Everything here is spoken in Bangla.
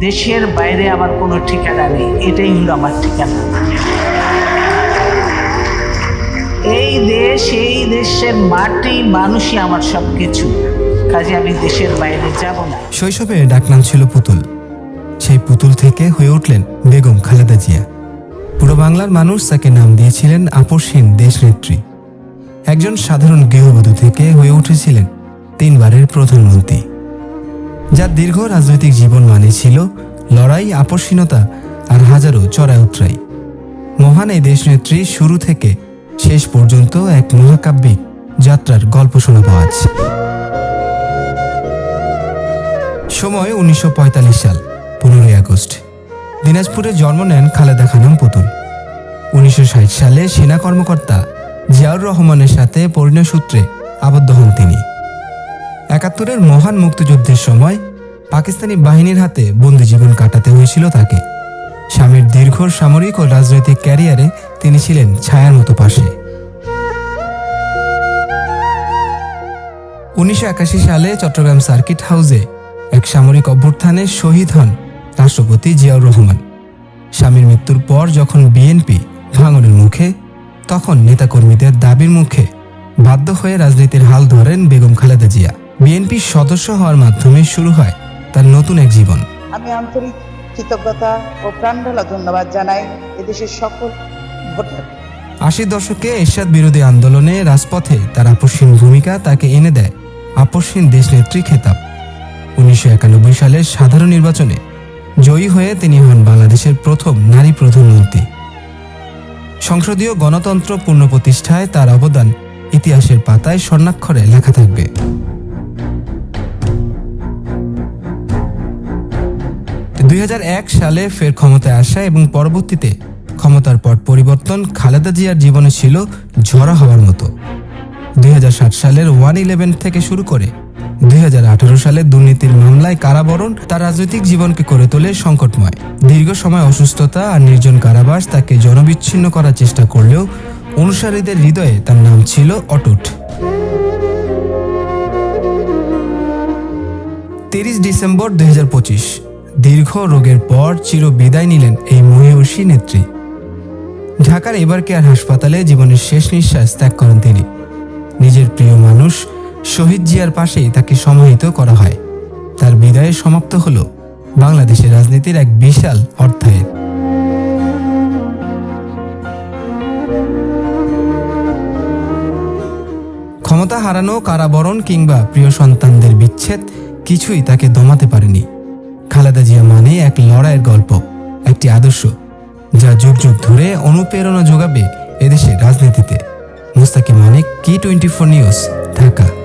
দেশের বাইরে আমার কোনো ঠিকানা নেই, এটাই হলো আমার ঠিকানা। এই দেশ, এই দেশের মাটি, মানুষই আমার সব কিছু কাজে আমি দেশের বাইরে যাব না। শৈশবে ডাকনাম ছিল পুতুল। সেই পুতুল থেকে হয়ে উঠলেন বেগম খালেদা জিয়া। পুরো বাংলার মানুষ তাকে নাম দিয়েছিলেন আপসহীন দেশনেত্রী। একজন সাধারণ গৃহবধূ থেকে হয়ে উঠেছিলেন তিনবারের প্রধানমন্ত্রী। যার দীর্ঘ রাজনৈতিক জীবন মানে ছিল লড়াই আপসীনতা আর হাজারো চড়াই উতরাই। মহান এই দেশনেত্রী শুরু থেকে শেষ পর্যন্ত এক মহাকাব্যিক যাত্রার গল্প শোনাবো আজ। সময় উনিশশো পঁয়তাল্লিশ সাল, পনেরোই আগস্ট। দিনাজপুরে জন্ম নেন খালেদা খানম পুতুল। উনিশশো ষাট সালে সেনা কর্মকর্তা জিয়াউর রহমানের সাথে পরিণয় সূত্রে আবদ্ধ হন তিনি। একাত্তরের মহান মুক্তিযুদ্ধের সময় পাকিস্তানি বাহিনীর হাতে বন্দি জীবন কাটাতে হয়েছিল তাকে। স্বামীর দীর্ঘ সামরিক ও রাজনৈতিক ক্যারিয়ারে তিনি ছিলেন ছায়ার মতো পাশে। উনিশশো একাশি সালে চট্টগ্রাম সার্কিট হাউসে এক সামরিক অভ্যুত্থানে শহীদ হন রাষ্ট্রপতি জিয়াউর রহমান। স্বামীর মৃত্যুর পর যখন বিএনপি ভাঙনের মুখে, তখন নেতাকর্মীদের দাবির মুখে বাধ্য হয়ে রাজনীতির হাল ধরেন বেগম খালেদা জিয়া। বিএনপির সদস্য হওয়ার মাধ্যমে শুরু হয় তার নতুন এক জীবন। আমি আন্তরিক কৃতজ্ঞতা ও প্রাণঢালা ধন্যবাদ জানাই এদেশের সকল ভোটার। আশির দশকে এরশাদ বিরোধী আন্দোলনে রাজপথে তার আপসহীন ভূমিকা তাকে এনে দেয় আপসহীন দেশনেত্রী খেতাব। উনিশশো একানব্বই সালের সাধারণ নির্বাচনে জয়ী হয়ে তিনি হন বাংলাদেশের প্রথম নারী প্রধানমন্ত্রী। সংসদীয় গণতন্ত্র পুনঃপ্রতিষ্ঠায় তার অবদান ইতিহাসের পাতায় স্বর্ণাক্ষরে লেখা থাকবে। দুই হাজার এক সালে ফের ক্ষমতায় আসা এবং পরবর্তীতে ক্ষমতার পর পরিবর্তন খালেদা জিয়ার জীবনে ছিল ঝরা হওয়ার মতো। দু হাজার সাত সালের ওয়ান ইলেভেন থেকে শুরু করে দুই সালে দুর্নীতির মামলায় কারাবরণ, তার রাজনৈতিক জীবনকে করে তোলে সংকটময়। দীর্ঘ সময় অসুস্থতা আর নির্জন কারাবাস তাকে জনবিচ্ছিন্ন করার চেষ্টা করলেও অনুসারীদের হৃদয়ে তার নাম ছিল অটুট। তিরিশ ডিসেম্বর দুই হাজার পঁচিশ দীর্ঘ রোগের পর চির বিদায় নিলেন এই মহিষী নেত্রী। ঢাকার এবার কেয়ার হাসপাতালে জীবনের শেষ নিঃশ্বাস ত্যাগ করেন তিনি। নিজের প্রিয় মানুষ শহীদ জিয়ার পাশেই তাকে সমাহিত করা হয়। তার বিদায়ে সমাপ্ত হল বাংলাদেশের রাজনীতির এক বিশাল অর্থায়ন। ক্ষমতা হারানো, কারাবরণ কিংবা প্রিয় সন্তানদের বিচ্ছেদ কিছুই তাকে দমাতে পারেনি। খালেদা জিয়া মানে এক লড়াইয়ের গল্প, একটি আদর্শ, যা যুগ যুগ ধরে অনুপ্রেরণা যোগাবে এদেশের রাজনীতিতে। মুস্তাকিম মানে কি টোয়েন্টি ফোর নিউজ ঢাকা।